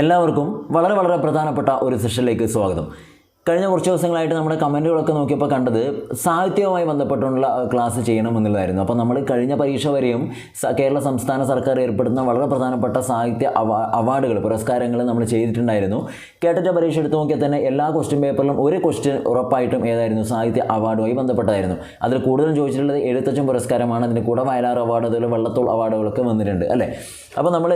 എല്ലാവർക്കും വളരെ വളരെ പ്രധാനപ്പെട്ട ഒരു സെഷനിലേക്ക് സ്വാഗതം. കഴിഞ്ഞ കുറച്ച് ദിവസങ്ങളായിട്ട് നമ്മുടെ കമന്റുകളൊക്കെ നോക്കിയപ്പോൾ കണ്ടത് സാഹിത്യവുമായി ബന്ധപ്പെട്ടുള്ള ക്ലാസ് ചെയ്യണമെന്നുള്ളതായിരുന്നു അപ്പോൾ നമ്മൾ കഴിഞ്ഞ പരീക്ഷ വരെയും കേരള സംസ്ഥാന സർക്കാർ ഏർപ്പെടുത്തുന്ന വളരെ പ്രധാനപ്പെട്ട സാഹിത്യ അവാർഡുകൾ പുരസ്കാരങ്ങൾ നമ്മൾ ചെയ്തിട്ടുണ്ടായിരുന്നു. കേട്ടറ്റ പരീക്ഷ എടുത്ത് നോക്കിയാൽ തന്നെ എല്ലാ ക്വസ്റ്റ്യൻ പേപ്പറിലും ഒരു ക്വസ്റ്റ്യൻ ഉറപ്പായിട്ടും ഏതായിരുന്നു? സാഹിത്യ അവാർഡുമായി ബന്ധപ്പെട്ടായിരുന്നു അതിൽ കൂടുതലും ചോദിച്ചിട്ടുള്ളത് എഴുത്തച്ഛൻ പുരസ്കാരമാണ്. അതിന്റെ കൂടെ വയലാർ അവാർഡ് അതുപോലെ വള്ളത്തോൾ അവാർഡുകളൊക്കെ വന്നിട്ടുണ്ട് അല്ലേ? അപ്പോൾ നമ്മൾ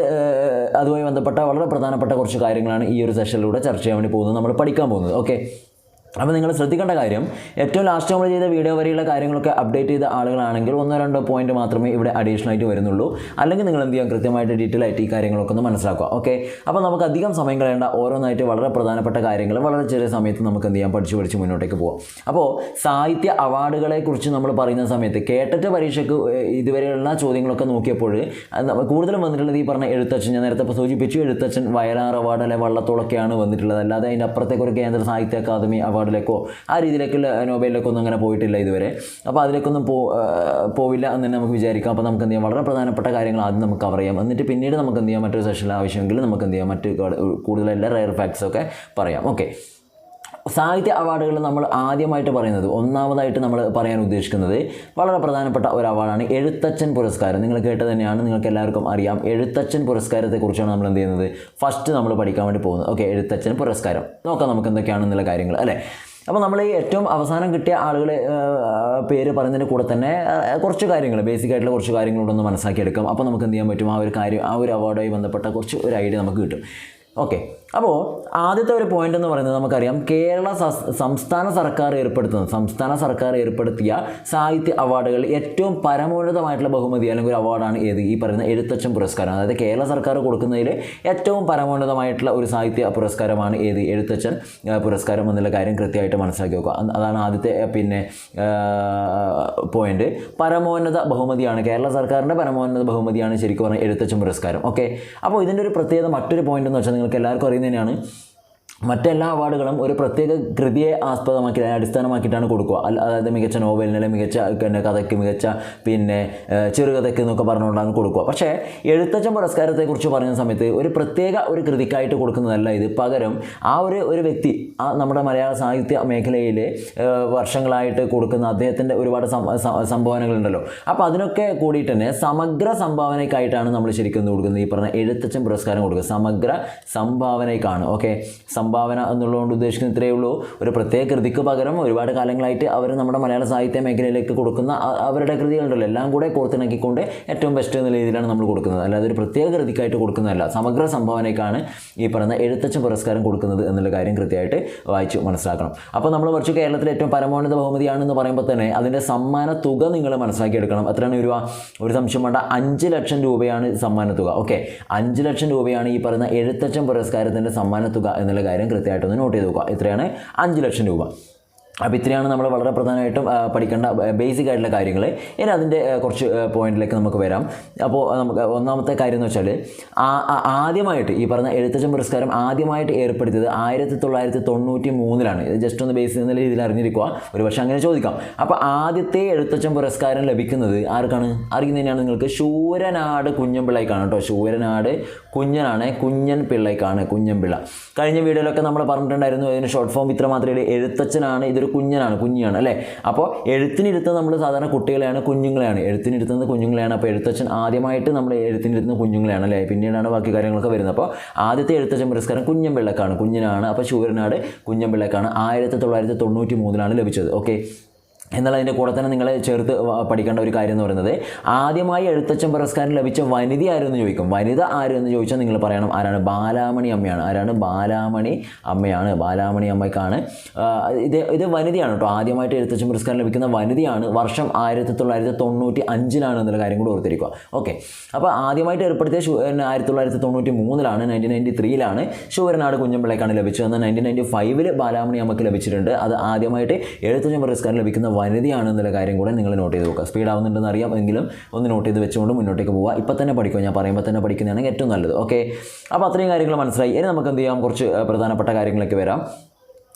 അതുമായി ബന്ധപ്പെട്ട വളരെ പ്രധാനപ്പെട്ട കുറച്ച് കാര്യങ്ങളാണ് ഈ ഒരു സെഷനിലൂടെ ചർച്ച ചെയ്യാൻ വേണ്ടി പോകുന്നത്. നമ്മൾ പഠിക്കാൻ പോകുന്നത്. ഓക്കെ? അപ്പോൾ നിങ്ങൾ ശ്രദ്ധിക്കേണ്ട കാര്യം ഏറ്റവും ലാസ്റ്റ് നമ്മൾ ചെയ്ത വീഡിയോ വരെയുള്ള കാര്യങ്ങളൊക്കെ അപ്ഡേറ്റ് ചെയ്ത ആളുകളാണെങ്കിൽ ഒന്നോ രണ്ടോ പോയിന്റ് മാത്രമേ ഇവിടെ അഡീഷണൽ ആയിട്ട് വരുന്നുള്ളൂ. അല്ലെങ്കിൽ നിങ്ങൾ എന്ത് ചെയ്യാം? കൃത്യമായിട്ട് ഡീറ്റെയിൽ ആയിട്ട് ഈ കാര്യങ്ങളൊക്കെ ഒന്ന് മനസ്സിലാക്കുക. ഓക്കെ അപ്പോൾ നമുക്ക് അധികം സമയം കളയേണ്ട ഓരോന്നായിട്ട് വളരെ പ്രധാനപ്പെട്ട കാര്യങ്ങൾ വളരെ ചെറിയ സമയത്ത് നമുക്ക് എന്ത് ചെയ്യാം? പഠിച്ച് പഠിച്ച് മുന്നോട്ടേക്ക് പോകാം അപ്പോൾ സാഹിത്യ അവാർഡുകളെക്കുറിച്ച് നമ്മൾ പറയുന്ന സമയത്ത് കേട്ടിട്ട് പരീക്ഷയ്ക്ക് ഇതുവരെയുള്ള ചോദ്യങ്ങളൊക്കെ നോക്കിയപ്പോൾ കൂടുതലും വന്നിട്ടുള്ളത് ഈ പറഞ്ഞ എഴുത്തച്ഛൻ ഞാൻ നേരത്തെ ഇപ്പോൾ സൂചിപ്പിച്ചു എഴുത്തച്ഛൻ വയലാർ അവാർഡ് അല്ലെ വള്ളത്തോളൊക്കെയാണ് വന്നിട്ടുള്ളത്. അല്ലാതെ അതിന്റെ അപ്പുറത്തേക്ക് ഒരു കേന്ദ്ര സാഹിത്യ അക്കാദമി അവാർഡിലേക്കോ ആ രീതിയിലേക്കുള്ള നോബലിലേക്കോ ഒന്നും അങ്ങനെ പോയിട്ടില്ല ഇതുവരെ. അപ്പോൾ അതിലേക്കൊന്നും പോ പോവില്ല എന്ന് തന്നെ നമുക്ക് വിചാരിക്കാം. അപ്പോൾ നമുക്ക് എന്ത് ചെയ്യാം? വളരെ പ്രധാനപ്പെട്ട കാര്യങ്ങൾ ആദ്യം നമുക്ക് കവർ ചെയ്യാം. എന്നിട്ട് പിന്നീട് നമുക്ക് എന്ത് ചെയ്യാം? മറ്റൊരു സെഷനിൽ ആവശ്യമെങ്കിൽ നമുക്ക് എന്ത് ചെയ്യാം? മറ്റ് എല്ലാ റയർ ഫാക്ട്സ് ഒക്കെ പറയാം. ഓക്കെ സാഹിത്യ അവാർഡുകൾ നമ്മൾ ആദ്യമായിട്ട് പറയുന്നത് ഒന്നാമതായിട്ട് നമ്മൾ പറയാൻ ഉദ്ദേശിക്കുന്നത് വളരെ പ്രധാനപ്പെട്ട ഒരു അവാർഡാണ് എഴുത്തച്ഛൻ പുരസ്കാരം. നിങ്ങൾ കേട്ട് തന്നെയാണ് നിങ്ങൾക്ക് എല്ലാവർക്കും അറിയാം. എഴുത്തച്ഛൻ പുരസ്കാരത്തെക്കുറിച്ചാണ് നമ്മൾ എന്ത് ചെയ്യുന്നത്? ഫസ്റ്റ് നമ്മൾ പഠിക്കാൻ വേണ്ടി പോകുന്നത്. ഓക്കെ എഴുത്തച്ഛൻ പുരസ്കാരം. നോക്കാം നമുക്ക് എന്തൊക്കെയാണെന്നുള്ള കാര്യങ്ങൾ അല്ലേ? അപ്പോൾ നമ്മൾ ഈ ഏറ്റവും അവസാനം കിട്ടിയ ആളുകളെ പേര് പറയുന്നതിന്റെ കൂടെ തന്നെ കുറച്ച് കാര്യങ്ങൾ ബേസിക് ആയിട്ടുള്ള കുറച്ച് കാര്യങ്ങളോട് ഒന്ന് മനസ്സിലാക്കിയെടുക്കാം. അപ്പോൾ നമുക്ക് എന്ത് ചെയ്യാൻ പറ്റും? ആ ഒരു കാര്യം ആ ഒരു അവാർഡുമായി ബന്ധപ്പെട്ട കുറച്ച് ഒരു ഐഡിയ നമുക്ക് കിട്ടും. ഓക്കെ അപ്പോൾ ആദ്യത്തെ ഒരു പോയിന്റ് എന്ന് പറയുന്നത് നമുക്കറിയാം. കേരള സംസ്ഥാന സർക്കാർ ഏർപ്പെടുത്തുന്നത് സംസ്ഥാന സർക്കാർ ഏർപ്പെടുത്തിയ സാഹിത്യ അവാർഡുകളിൽ ഏറ്റവും പരമോന്നതമായിട്ടുള്ള ബഹുമതി അല്ലെങ്കിൽ ഒരു അവാർഡാണ് ഏത്? ഈ പറയുന്ന എഴുത്തച്ഛൻ പുരസ്കാരം. അതായത് കേരള സർക്കാർ കൊടുക്കുന്നതിൽ ഏറ്റവും പരമോന്നതമായിട്ടുള്ള ഒരു സാഹിത്യ പുരസ്കാരമാണ് ഏത്? എഴുത്തച്ഛൻ പുരസ്കാരം എന്നുള്ള കാര്യം കൃത്യമായിട്ട് മനസ്സിലാക്കി വെക്കുക. അതാണ് ആദ്യത്തെ പിന്നെ പോയിന്റ് പരമോന്നത ബഹുമതിയാണ് കേരള സർക്കാരിന്റെ പരമോന്നത ബഹുമതിയാണ് ശരിക്കും പറഞ്ഞാൽ എഴുത്തച്ഛൻ പുരസ്കാരം. ഓക്കെ അപ്പോൾ ഇതിന്റെ ഒരു പ്രത്യേകത മറ്റൊരു പോയിന്റ് എന്ന് വെച്ചാൽ നിങ്ങൾക്ക് എല്ലാവർക്കും അറിയുന്നത് തന്നെയാണ്. മറ്റെല്ലാ അവാർഡുകളും ഒരു പ്രത്യേക കൃതിയെ ആസ്പദമാക്കി അടിസ്ഥാനമാക്കിയിട്ടാണ് കൊടുക്കുക. അതായത് മികച്ച നോവലിന് മികച്ച പിന്നെ കഥയ്ക്ക് മികച്ച പിന്നെ ചെറുകഥയ്ക്ക് എന്നൊക്കെ പറഞ്ഞുകൊണ്ടാണ് കൊടുക്കുക. പക്ഷേ എഴുത്തച്ഛൻ പുരസ്കാരത്തെക്കുറിച്ച് പറയുന്ന സമയത്ത് ഒരു പ്രത്യേക ഒരു കൃതിക്കായിട്ട് കൊടുക്കുന്നതല്ല ഇത്. പകരം ആ ഒരു ഒരു വ്യക്തി ആ നമ്മുടെ മലയാള സാഹിത്യ മേഖലയിൽ വർഷങ്ങളായിട്ട് കൊടുക്കുന്ന അദ്ദേഹത്തിന്റെ ഒരുപാട് സം- സ- സംഭാവനകളുണ്ടല്ലോ. അപ്പോൾ അതിനൊക്കെ കൂടിയിട്ട് തന്നെ സമഗ്ര സംഭാവനയ്ക്കായിട്ടാണ് നമ്മൾ ശരിക്കും കൊടുക്കുന്നത്? ഈ പറഞ്ഞ എഴുത്തച്ഛൻ പുരസ്കാരം കൊടുക്കുക. സമഗ്ര സംഭാവനയ്ക്കാണ്. ഓക്കെ? സംഭാവന എന്നുള്ളതുകൊണ്ട് ഉദ്ദേശിക്കുന്ന ഇത്രയേ ഉള്ളൂ. ഒരു പ്രത്യേക കൃതിക്ക് പകരം ഒരുപാട് കാലങ്ങളായിട്ട് അവർ നമ്മുടെ മലയാള സാഹിത്യ മേഖലയിലേക്ക് കൊടുക്കുന്ന അവരുടെ കൃതികളുണ്ടല്ലോ. എല്ലാം കൂടെ കോർത്തിണക്കിക്കൊണ്ട് ഏറ്റവും ബെസ്റ്റ് എന്ന രീതിയിലാണ് നമ്മൾ കൊടുക്കുന്നത്. അല്ലാതെ ഒരു പ്രത്യേക കൃതിക്കായിട്ട് കൊടുക്കുന്നതല്ല. സമഗ്ര സംഭാവനയ്ക്കാണ് ഈ പറയുന്ന എഴുത്തച്ഛൻ പുരസ്കാരം കൊടുക്കുന്നത് എന്നുള്ള കാര്യം കൃത്യമായിട്ട് വായിച്ച് മനസ്സിലാക്കണം. അപ്പോൾ നമ്മൾ കുറച്ച് കേരളത്തിലെ ഏറ്റവും പരമോന്നത ബഹുമതിയാണെന്ന് പറയുമ്പോൾ തന്നെ അതിന്റെ സമ്മാന തുക നിങ്ങൾ മനസ്സിലാക്കിയെടുക്കണം. എത്രയാണ് രൂപ? ഒരു സംശയം വേണ്ട. അഞ്ച് ലക്ഷം രൂപയാണ് സമ്മാന തുക. ഓക്കെ. അഞ്ച് ലക്ഷം രൂപയാണ് ഈ പറയുന്ന എഴുത്തച്ഛൻ പുരസ്കാരത്തിന്റെ സമ്മാന തുക എന്നുള്ള കാര്യം കൃത്യമായിട്ടൊന്ന് നോട്ട് ചെയ്ത് നോക്കുക എത്രയാണ് അഞ്ച് ലക്ഷം രൂപ. അപ്പോൾ ഇത്രയാണ് നമ്മൾ വളരെ പ്രധാനമായിട്ടും പഠിക്കേണ്ട ബേസിക് ആയിട്ടുള്ള കാര്യങ്ങൾ ഇനി അതിന്റെ കുറച്ച് പോയിന്റിലേക്ക് നമുക്ക് വരാം. അപ്പോൾ നമുക്ക് ഒന്നാമത്തെ കാര്യം എന്ന് വെച്ചാൽ ആദ്യമായിട്ട് ഈ പറഞ്ഞ എഴുത്തച്ഛൻ പുരസ്കാരം ആദ്യമായിട്ട് ഏർപ്പെടുത്തിയത് ആയിരത്തി തൊള്ളായിരത്തി തൊണ്ണൂറ്റി മൂന്നിലാണ്. ഇത് ജസ്റ്റ് ഒന്ന് ബേസ് എന്നുള്ള രീതിയിൽ അറിഞ്ഞിരിക്കുക ഒരു പക്ഷേ അങ്ങനെ ചോദിക്കാം. അപ്പോൾ ആദ്യത്തെ എഴുത്തച്ഛൻ പുരസ്കാരം ലഭിക്കുന്നത് ആർക്കാണ്? അറിയുന്നതിനാണ് നിങ്ങൾക്ക് ശൂരനാട് കുഞ്ഞൻപിള്ളയ്ക്കാണ് കേട്ടോ. ശൂരനാട് കുഞ്ഞനാണ് കുഞ്ഞൻ പിള്ളയ്ക്കാണ് കുഞ്ഞൻ പിള്ള കഴിഞ്ഞ വീഡിയോയിലൊക്കെ നമ്മൾ പറഞ്ഞിട്ടുണ്ടായിരുന്നു അതിന് ഷോർട്ട് ഫോം ഇത്ര മാത്രമേ എഴുത്തച്ഛനാണ് എഴുത്തച്ഛനാണ് ഇതൊരു കുഞ്ഞനാണ് കുഞ്ഞിയാണ് അല്ലേ? അപ്പോൾ എഴുത്തിനിരുത്തുന്നത് നമ്മൾ സാധാരണ കുട്ടികളെയാണ് കുഞ്ഞുങ്ങളെയാണ്. എഴുത്തിനിരുത്തുന്നത് കുഞ്ഞുങ്ങളെയാണ്. അപ്പോൾ എഴുത്തച്ഛൻ ആദ്യമായിട്ട് നമ്മൾ എഴുത്തിനിരുത്തുന്ന കുഞ്ഞുങ്ങളെയാണ് അല്ലേ? പിന്നീടാണ് ബാക്കി കാര്യങ്ങളൊക്കെ വരുന്നത്. അപ്പോൾ ആദ്യത്തെ എഴുത്തച്ഛൻ പുരസ്കാരം കുഞ്ഞമ്പിള്ളക്കാണ്. കുഞ്ഞിനാണ്. കുഞ്ഞനാണ് അപ്പോൾ ശൂരനാട് കുഞ്ഞമ്പിള്ളക്കാണ്. ആയിരത്തി തൊള്ളായിരത്തി തൊണ്ണൂറ്റി മൂന്നിലാണ് ലഭിച്ചത്. ഓക്കെ എന്നാൽ അതിന്റെ കൂടെ തന്നെ നിങ്ങൾ ചേർത്ത് പഠിക്കേണ്ട ഒരു കാര്യം എന്ന് പറയുന്നത് ആദ്യമായി എഴുത്തച്ഛൻ പുരസ്കാരം ലഭിച്ച വനിത ആരെന്ന് ചോദിക്കും. വനിത ആര് എന്ന് ചോദിച്ചാൽ നിങ്ങൾ പറയണം ആരാണ്? ബാലാമണി അമ്മയാണ്. ആരാണ്? ബാലാമണി അമ്മയാണ്. ബാലാമണി അമ്മയ്ക്കാണ് ഇത് ഇത് വനിതയാണ് കേട്ടോ. ആദ്യമായിട്ട് എഴുത്തച്ഛൻ പുരസ്കാരം ലഭിക്കുന്ന വനിതയാണ് വർഷം ആയിരത്തി തൊള്ളായിരത്തി തൊണ്ണൂറ്റി അഞ്ചിലാണ് എന്നുള്ള കാര്യം കൂടി ഓർത്തിരിക്കുക. ഓക്കെ. അപ്പോൾ ആദ്യമായിട്ട് ഏർപ്പെടുത്തിയ ആയിരത്തി തൊള്ളായിരത്തി തൊണ്ണൂറ്റി മൂന്നിലാണ് നയന്റീൻ നയന്റി ത്രീയിലാണ് ശൂരനാട് കുഞ്ഞമ്പിളേക്കാണ് ലഭിച്ചത്. എന്നാൽ നയന്റീൻ നയന്റി ഫൈവിൽ ബാലാമണി അമ്മയ്ക്ക് ലഭിച്ചിട്ടുണ്ട്. അത് ആദ്യമായിട്ട് എഴുത്തച്ഛൻ പുരസ്കാരം ലഭിക്കുന്ന വനിതയാണ് എന്നുള്ള കാര്യം കൂടെ നിങ്ങൾ നോട്ട് ചെയ്ത് നോക്കുക സ്പീഡ് ആവുന്നുണ്ടെന്ന് അറിയാം. എങ്കിലും ഒന്ന് നോട്ട് ചെയ്ത് വെച്ചുകൊണ്ട് മുന്നോട്ടേക്ക് പോവുക. ഇപ്പം തന്നെ പഠിക്കുക. ഞാൻ പറയുമ്പോൾ തന്നെ പഠിക്കുന്നതാണ് ഏറ്റവും നല്ലത്. ഓക്കെ അപ്പോൾ അത്രയും കാര്യങ്ങൾ മനസ്സിലായി. ഇനി നമുക്ക് എന്ത് ചെയ്യാം? കുറച്ച് പ്രധാനപ്പെട്ട കാര്യങ്ങളൊക്കെ വരാം.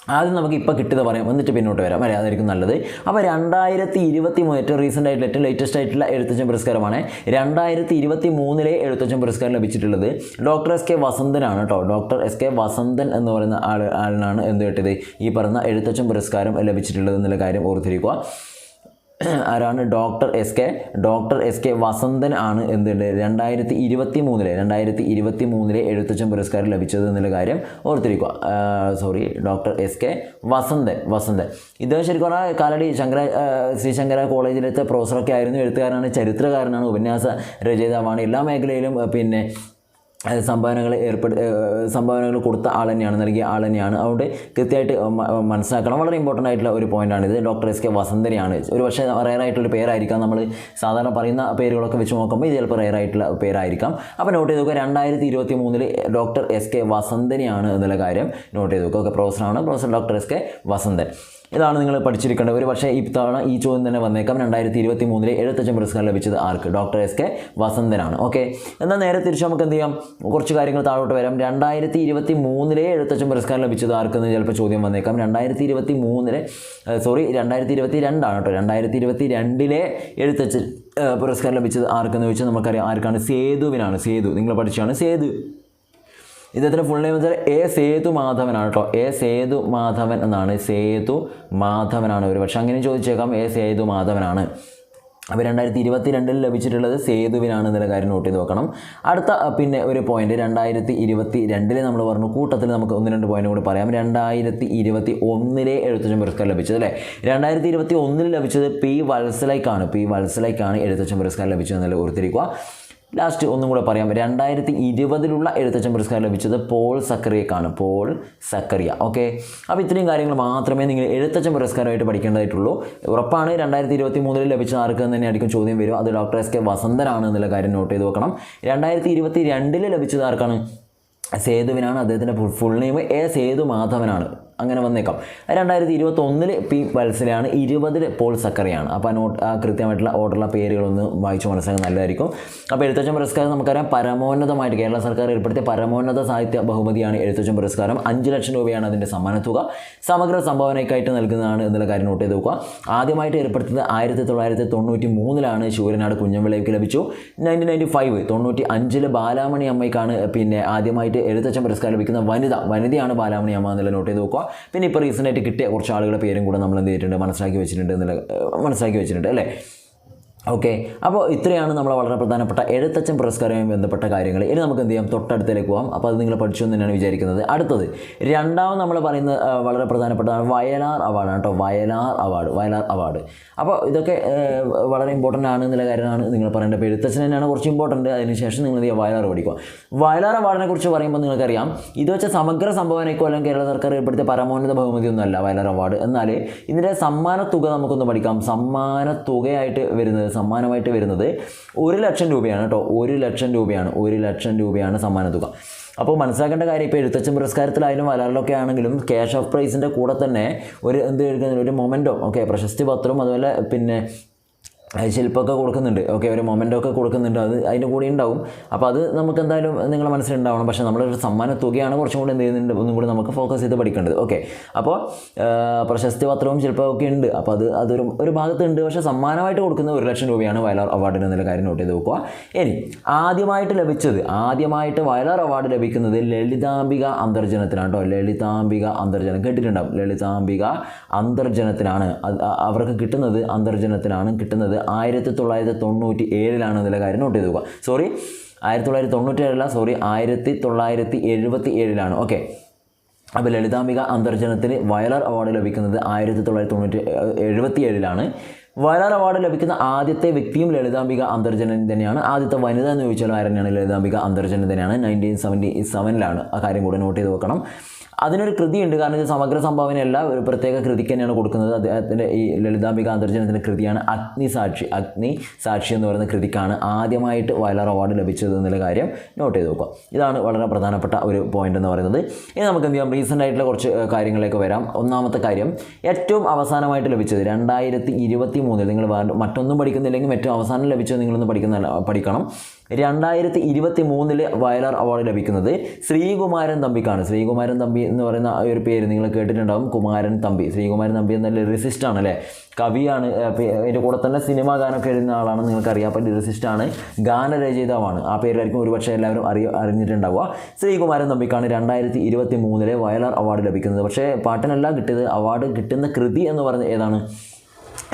ആദ്യം നമുക്ക് ഇപ്പോൾ കിട്ടിയത് പറയാം. എന്നിട്ട് പിന്നോട്ട് വരാം. വരാം അതായിരിക്കും നല്ലത്. അപ്പോൾ രണ്ടായിരത്തി ഇരുപത്തി മൂന്ന് ഏറ്റവും റീസെന്റ് ആയിട്ടുള്ള ഏറ്റവും ലേറ്റസ്റ്റ് ആയിട്ടുള്ള എഴുത്തച്ഛൻ പുരസ്കാരമാണ് രണ്ടായിരത്തി ഇരുപത്തി മൂന്നിലെ എഴുത്തച്ഛൻ പുരസ്കാരം ലഭിച്ചിട്ടുള്ളത്. ഡോക്ടർ എസ് കെ വസന്തനാണ് കേട്ടോ ഡോക്ടർ എസ് കെ വസന്തൻ എന്ന് പറയുന്ന ആൾ ആളിനാണ് എന്ത് കിട്ടിയത്? ഈ പറയുന്ന എഴുത്തച്ഛൻ പുരസ്കാരം ലഭിച്ചിട്ടുള്ളത് എന്നുള്ള കാര്യം ഓർത്തിരിക്കുക. ആരാണ്? Doctor S K. Doctor S K Vasanthan ആണ് എന്തുണ്ട്? രണ്ടായിരത്തി ഇരുപത്തി മൂന്നിലെ രണ്ടായിരത്തി ഇരുപത്തി മൂന്നിലെ എഴുത്തച്ഛൻ പുരസ്കാരം ലഭിച്ചത് എന്നുള്ള കാര്യം ഓർത്തിരിക്കുക. Sorry doctor S K Vasanthan Vasanthan. ഇദ്ദേഹം ശരിക്കും പറഞ്ഞാൽ കാലടി ശങ്കര ശ്രീശങ്കര കോളേജിലത്തെ പ്രൊഫസറൊക്കെ ആയിരുന്നു. എഴുത്തുകാരനാണ് ചരിത്രകാരനാണ് ഉപന്യാസ രചയിതാവാണ്. എല്ലാ മേഖലയിലും പിന്നെ സംഭാവനകൾ ഏർപ്പെടു സംഭാവനകൾ കൊടുത്ത ആൾ തന്നെയാണ് നൽകിയ ആൾ തന്നെയാണ് അതുകൊണ്ട് കൃത്യമായിട്ട് മനസ്സിലാക്കണം. വളരെ ഇമ്പോർട്ടന്റ് ആയിട്ടുള്ള ഒരു പോയിന്റാണ് ഇത്. ഡോക്ടർ എസ് കെ വസന്തനെയാണ്. ഒരു പക്ഷേ റയറായിട്ടുള്ള പേരായിരിക്കാം. നമ്മൾ സാധാരണ പറയുന്ന പേരുകളൊക്കെ വെച്ച് നോക്കുമ്പോൾ ഇത് ചിലപ്പോൾ റയറായിട്ടുള്ള പേരായിരിക്കാം. അപ്പോൾ നോട്ട് ചെയ്ത് നോക്കുക രണ്ടായിരത്തി ഇരുപത്തി മൂന്നിൽ ഡോക്ടർ എസ് കെ വസന്തനെയാണ് എന്നുള്ള കാര്യം നോട്ട് ചെയ്ത് നോക്കുക ഓക്കെ പ്രൊഫസറാണ് professor doctor S K Vasanthan. ഇതാണ് നിങ്ങൾ പഠിച്ചിരിക്കേണ്ടത്. ഒരു പക്ഷേ ഇത്തവണ ഈ ചോദ്യം തന്നെ വന്നേക്കാം. രണ്ടായിരത്തി ഇരുപത്തി മൂന്നിലെ എഴുത്തച്ഛൻ പുരസ്കാരം ലഭിച്ചത് ആർക്ക്? ഡോക്ടർ എസ് കെ വസന്തനാണ്. ഓക്കെ. എന്നാൽ നേരെ തിരിച്ച് നമുക്ക് എന്ത് ചെയ്യാം? കുറച്ച് കാര്യങ്ങൾ താഴോട്ട് വരാം. രണ്ടായിരത്തി ഇരുപത്തി മൂന്നിലെ എഴുത്തച്ഛൻ പുരസ്കാരം ലഭിച്ചത് ആർക്കെന്ന് ചിലപ്പോൾ ചോദ്യം വന്നേക്കാം. രണ്ടായിരത്തി ഇരുപത്തി മൂന്നിലെ സോറി രണ്ടായിരത്തി ഇരുപത്തി രണ്ടാണ് കേട്ടോ. രണ്ടായിരത്തി ഇരുപത്തി രണ്ടിലെ എഴുത്തച്ഛൻ പുരസ്കാരം ലഭിച്ചത് ആർക്കെന്ന് ചോദിച്ചാൽ നമുക്കറിയാം ആർക്കാണ്. സേതുവിനാണ്. സേതു. നിങ്ങൾ പഠിച്ചാണ് സേതു. ഇദ്ദേഹത്തിന്റെ ഫുൾ നെയിം വെച്ചാൽ എ സേതു മാധവനാണ് കേട്ടോ എ സേതു മാധവൻ എന്നാണ്. സേതു മാധവനാണ് ഒരു പക്ഷേ അങ്ങനെ ചോദിച്ചേക്കാം എ സേതു മാധവനാണ്. അപ്പോൾ രണ്ടായിരത്തി ഇരുപത്തി രണ്ടിൽ ലഭിച്ചിട്ടുള്ളത് സേതുവിനാണ് എന്നുള്ള കാര്യം നോട്ട് ചെയ്ത് നോക്കണം അടുത്ത പിന്നെ ഒരു പോയിന്റ് രണ്ടായിരത്തി ഇരുപത്തി രണ്ടിൽ നമ്മൾ പറഞ്ഞു കൂട്ടത്തിൽ നമുക്ക് ഒന്ന് രണ്ട് പോയിന്റ് കൂടി പറയാം. രണ്ടായിരത്തി ഇരുപത്തി ഒന്നിലെ എഴുത്തച്ഛൻ പുരസ്കാരം ലഭിച്ചത് അല്ലേ? രണ്ടായിരത്തി ഇരുപത്തി ഒന്നിൽ ലഭിച്ചത് പി വത്സലൈക്കാണ് പി വത്സലൈക്കാണ് എഴുത്തച്ഛൻ പുരസ്കാരം ലഭിച്ചത് എന്നുള്ള ഓർത്തിരിക്കുക ലാസ്റ്റ് ഒന്നും കൂടെ പറയാം. രണ്ടായിരത്തി ഇരുപതിലുള്ള എഴുത്തച്ഛൻ പുരസ്കാരം ലഭിച്ചത് പോൾ സക്കറിയക്കാണ്. പോൾ സക്കറിയ. ഓക്കെ അപ്പോൾ ഇത്രയും കാര്യങ്ങൾ മാത്രമേ നിങ്ങൾ എഴുത്തച്ഛൻ പുരസ്കാരമായിട്ട് പഠിക്കേണ്ടതായിട്ടുള്ളൂ. ഉറപ്പാണ് രണ്ടായിരത്തി ഇരുപത്തി മൂന്നിൽ ലഭിച്ച ആർക്ക് തന്നെ ആയിരിക്കും ചോദ്യം വരും അത് ഡോക്ടർ എസ് കെ വസന്തനാണ് എന്നുള്ള കാര്യം നോട്ട് ചെയ്ത് വെക്കണം. രണ്ടായിരത്തി ഇരുപത്തി രണ്ടിൽ ലഭിച്ചത് ആർക്കാണ്? സേതുവിനാണ്. അദ്ദേഹത്തിന്റെ ഫുൾ നെയിം എ സേതു മാധവനാണ് അങ്ങനെ വന്നേക്കാം. രണ്ടായിരത്തി ഇരുപത്തി ഒന്നിൽ പി വത്സലയാണ് ഇരുപതിൽ പോൾ സക്കറിയാണ്. അപ്പോൾ നോട്ട് ആ കൃത്യമായിട്ടുള്ള ഓർഡറുള്ള പേരുകളൊന്ന് വായിച്ച് മനസ്സിലാക്കാൻ നല്ലതായിരിക്കും. അപ്പോൾ എഴുത്തച്ഛൻ പുരസ്കാരം നമുക്കറിയാം. പരമോന്നതമായിട്ട് കേരള സർക്കാർ ഏർപ്പെടുത്തിയ പരമോന്നത സാഹിത്യ ബഹുമതിയാണ് എഴുത്തച്ഛൻ പുരസ്കാരം. അഞ്ച് ലക്ഷം രൂപയാണ് അതിന്റെ സമ്മാനത്തുക സമഗ്ര സംഭാവനയ്ക്കായിട്ട് നൽകുന്നതാണ് എന്നുള്ള കാര്യം നോട്ട് ചെയ്ത് നോക്കുക ആദ്യമായിട്ട് ഏർപ്പെടുത്തിയത് ആയിരത്തി തൊള്ളായിരത്തി തൊണ്ണൂറ്റി മൂന്നിലാണ് ശൂരനാട് കുഞ്ഞമ്പിളയ്ക്ക് ലഭിച്ചു. നയന്റീൻ നയന്റി ഫൈവ് തൊണ്ണൂറ്റി അഞ്ചിൽ ബാലാമണി അമ്മയ്ക്കാണ് പിന്നെ ആദ്യമായിട്ട് എഴുത്തച്ഛൻ പുരസ്കാരം ലഭിക്കുന്ന വനിത. വനിതയാണ് ബാലാമണി അമ്മ എന്നുള്ള നോട്ട് ചെയ്ത് നോക്കുക പിന്നെ ഇപ്പോൾ റീസെന്റായിട്ട് കിട്ടിയ കുറച്ച് ആളുകളുടെ പേരും കൂടെ നമ്മൾ എന്ത് ചെയ്തിട്ടുണ്ട്? മനസ്സിലാക്കി വെച്ചിട്ടുണ്ട് എന്നുള്ള മനസ്സിലാക്കി വെച്ചിട്ടുണ്ട് അല്ലേ? ഓക്കെ അപ്പോൾ ഇത്രയാണ് നമ്മൾ വളരെ പ്രധാനപ്പെട്ട എഴുത്തച്ഛൻ പുരസ്കാരവുമായി ബന്ധപ്പെട്ട കാര്യങ്ങൾ. ഇനി നമുക്ക് എന്ത് ചെയ്യാം? തൊട്ടടുത്തേക്ക് പോകാം അപ്പോൾ അത് നിങ്ങൾ പഠിച്ചു എന്ന് തന്നെയാണ് വിചാരിക്കുന്നത്. അടുത്തത് രണ്ടാമത് നമ്മൾ പറയുന്ന വളരെ പ്രധാനപ്പെട്ട വയലാർ അവാർഡാണ് കേട്ടോ. Vayalar award Vayalar award. അപ്പോൾ ഇതൊക്കെ വളരെ ഇമ്പോർട്ടന്റ് ആണ് എന്നുള്ള കാര്യമാണ് നിങ്ങൾ പറയേണ്ടത്. അപ്പോൾ എഴുത്തച്ഛൻ തന്നെയാണ് കുറച്ച് ഇമ്പോർട്ടന്റ് അതിനുശേഷം നിങ്ങൾ ചെയ്യുക? വയലാർ പഠിക്കുക. വയലാർ അവാർഡിനെ കുറിച്ച് പറയുമ്പോൾ നിങ്ങൾക്കറിയാം ഇത് വെച്ച സമഗ്ര സംഭാവനയ്ക്കോ അല്ലെങ്കിൽ കേരള സർക്കാർ ഏർപ്പെടുത്തിയ പരമോന്നത ബഹുമതിയൊന്നുമല്ല വയലാർ അവാർഡ്. എന്നാൽ ഇതിന്റെ സമ്മാന തുക നമുക്കൊന്ന് പഠിക്കാം. സമ്മാന തുകയായിട്ട് വരുന്നത് സമ്മാനമായിട്ട് വരുന്നത് ഒരു ലക്ഷം രൂപയാണ് കേട്ടോ. ഒരു ലക്ഷം രൂപയാണ്. ഒരു ലക്ഷം രൂപയാണ് സമ്മാന തുക. അപ്പോൾ മനസ്സിലാക്കേണ്ട കാര്യം ഇപ്പോൾ എഴുത്തച്ഛൻ പുരസ്കാരത്തിലായാലും വരാറിലൊക്കെ ആണെങ്കിലും ക്യാഷ് ഓഫ് പ്രൈസിന്റെ കൂടെ തന്നെ ഒരു എന്ത് എടുക്കുന്നില്ല ഒരു മൊമെന്റോ ഓക്കെ പ്രശസ്തി പത്രവും അതുപോലെ പിന്നെ ശില്പമൊക്കെ കൊടുക്കുന്നുണ്ട്. ഓക്കെ ഒരു മൊമെന്റൊക്കെ കൊടുക്കുന്നുണ്ട്. അത് അതിന്റെ കൂടെ ഉണ്ടാവും. അപ്പോൾ അത് നമുക്ക് എന്തായാലും നിങ്ങളുടെ മനസ്സിലുണ്ടാവണം. പക്ഷേ നമ്മളൊരു സമ്മാന തുകയാണ് കുറച്ചും കൂടി എന്ത് ചെയ്യുന്നുണ്ട്. ഒന്നും കൂടി നമുക്ക് ഫോക്കസ് ചെയ്ത് പഠിക്കേണ്ടത്. ഓക്കെ. അപ്പോൾ പ്രശസ്തി പത്രവും ശില്പമൊക്കെ ഉണ്ട്. അപ്പോൾ അത് അതൊരു ഒരു ഭാഗത്തുണ്ട്. പക്ഷേ സമ്മാനമായിട്ട് കൊടുക്കുന്ന ഒരു ലക്ഷം രൂപയാണ് വയലാർ അവാർഡിന് എന്നുള്ള കാര്യം നോട്ട് ചെയ്ത് നോക്കുക ഇനി ആദ്യമായിട്ട് ലഭിച്ചത് ആദ്യമായിട്ട് വയലാർ അവാർഡ് ലഭിക്കുന്നത് ലളിതാംബിക അന്തർജനത്തിനാണ് കേട്ടോ ലളിതാംബിക അന്തർജനം കേട്ടിട്ടുണ്ടാവും. ലളിതാംബിക അന്തർജനത്തിനാണ്. അവർക്ക് കിട്ടുന്നത് അന്തർജനത്തിനാണ് കിട്ടുന്നത്. ആയിരത്തി തൊള്ളായിരത്തി തൊണ്ണൂറ്റി ഏഴിലാണ് എന്നുള്ള കാര്യം നോട്ട് ചെയ്ത് നോക്കുക സോറി ആയിരത്തി തൊള്ളായിരത്തി തൊണ്ണൂറ്റി ഏഴല്ല സോറി ആയിരത്തി തൊള്ളായിരത്തി എഴുപത്തി ഏഴിലാണ് ഓക്കെ അപ്പോൾ ലളിതാംബിക അന്തർജനത്തിന് വയലർ അവാർഡ് ലഭിക്കുന്നത് ആയിരത്തി തൊള്ളായിരത്തി തൊണ്ണൂറ്റി എഴുപത്തി ഏഴിലാണ് വയലാർ അവാർഡ് ലഭിക്കുന്ന ആദ്യത്തെ വ്യക്തിയും ലളിതാംബിക അന്തർജനൻ തന്നെയാണ്. ആദ്യത്തെ വനിത എന്ന് ചോദിച്ചാൽ ആരെന്നെയാണ് ലളിതാംബിക അന്തർജനൻ തന്നെയാണ്. നയന്റീൻ സെവന്റി സെവനിലാണ് ആ കാര്യം കൂടെ നോട്ട് ചെയ്ത് വെക്കണം. അതിനൊരു കൃതിയുണ്ട്. കാരണം ഇത് സമഗ്ര സംഭാവനയല്ല. ഒരു പ്രത്യേക കൃതിക്ക് തന്നെയാണ് കൊടുക്കുന്നത്. അദ്ദേഹത്തിന്റെ ഈ ലളിതാംബിക അന്തർജനത്തിന്റെ കൃതിയാണ് അഗ്നി സാക്ഷി. അഗ്നി സാക്ഷി എന്ന് പറയുന്ന കൃതിക്കാണ് ആദ്യമായിട്ട് വയലാർ അവാർഡ് ലഭിച്ചത് എന്നുള്ള കാര്യം നോട്ട് ചെയ്ത് നോക്കുക ഇതാണ് വളരെ പ്രധാനപ്പെട്ട ഒരു പോയിന്റ് എന്ന് പറയുന്നത്. ഇനി നമുക്ക് എന്ത് ചെയ്യാം? റീസെന്റ് ആയിട്ടുള്ള കുറച്ച് കാര്യങ്ങളിലേക്ക് വരാം. ഒന്നാമത്തെ കാര്യം ഏറ്റവും അവസാനമായിട്ട് ലഭിച്ചത് രണ്ടായിരത്തി ഇരുപത്തി മൂന്നിൽ നിങ്ങൾ മറ്റൊന്നും പഠിക്കുന്നില്ലെങ്കിൽ ഏറ്റവും അവസാനം ലഭിച്ചത് നിങ്ങളൊന്ന് പഠിക്കുന്ന പഠിക്കണം. രണ്ടായിരത്തി ഇരുപത്തി മൂന്നിൽ വയലാർ അവാർഡ് ലഭിക്കുന്നത് ശ്രീകുമാരൻ തമ്പിക്കാണ്. ശ്രീകുമാരൻ തമ്പി എന്ന് പറയുന്ന ഒരു പേര് നിങ്ങൾ കേട്ടിട്ടുണ്ടാകും കുമാരൻ തമ്പി. ശ്രീകുമാരൻ തമ്പി എന്ന റിസിസ്റ്റാണ് അല്ലേ കവിയാണ് അതിന്റെ കൂടെ തന്നെ സിനിമാ ഗാനമൊക്കെ എഴുതുന്ന ആളാണ് നിങ്ങൾക്കറിയാം. അപ്പോൾ റിസിസ്റ്റാണ് ഗാനരചയിതാവാണ്. ആ പേരിലായിരിക്കും ഒരുപക്ഷെ എല്ലാവരും അറിയ അറിഞ്ഞിട്ടുണ്ടാവുക. ശ്രീകുമാരൻ തമ്പിക്കാണ് രണ്ടായിരത്തി ഇരുപത്തി മൂന്നിലെ വയലാർ അവാർഡ് ലഭിക്കുന്നത്. പക്ഷേ പാട്ടിനല്ല കിട്ടിയത് അവാർഡ് കിട്ടുന്ന കൃതി എന്ന് പറയുന്നത് ഏതാണ്?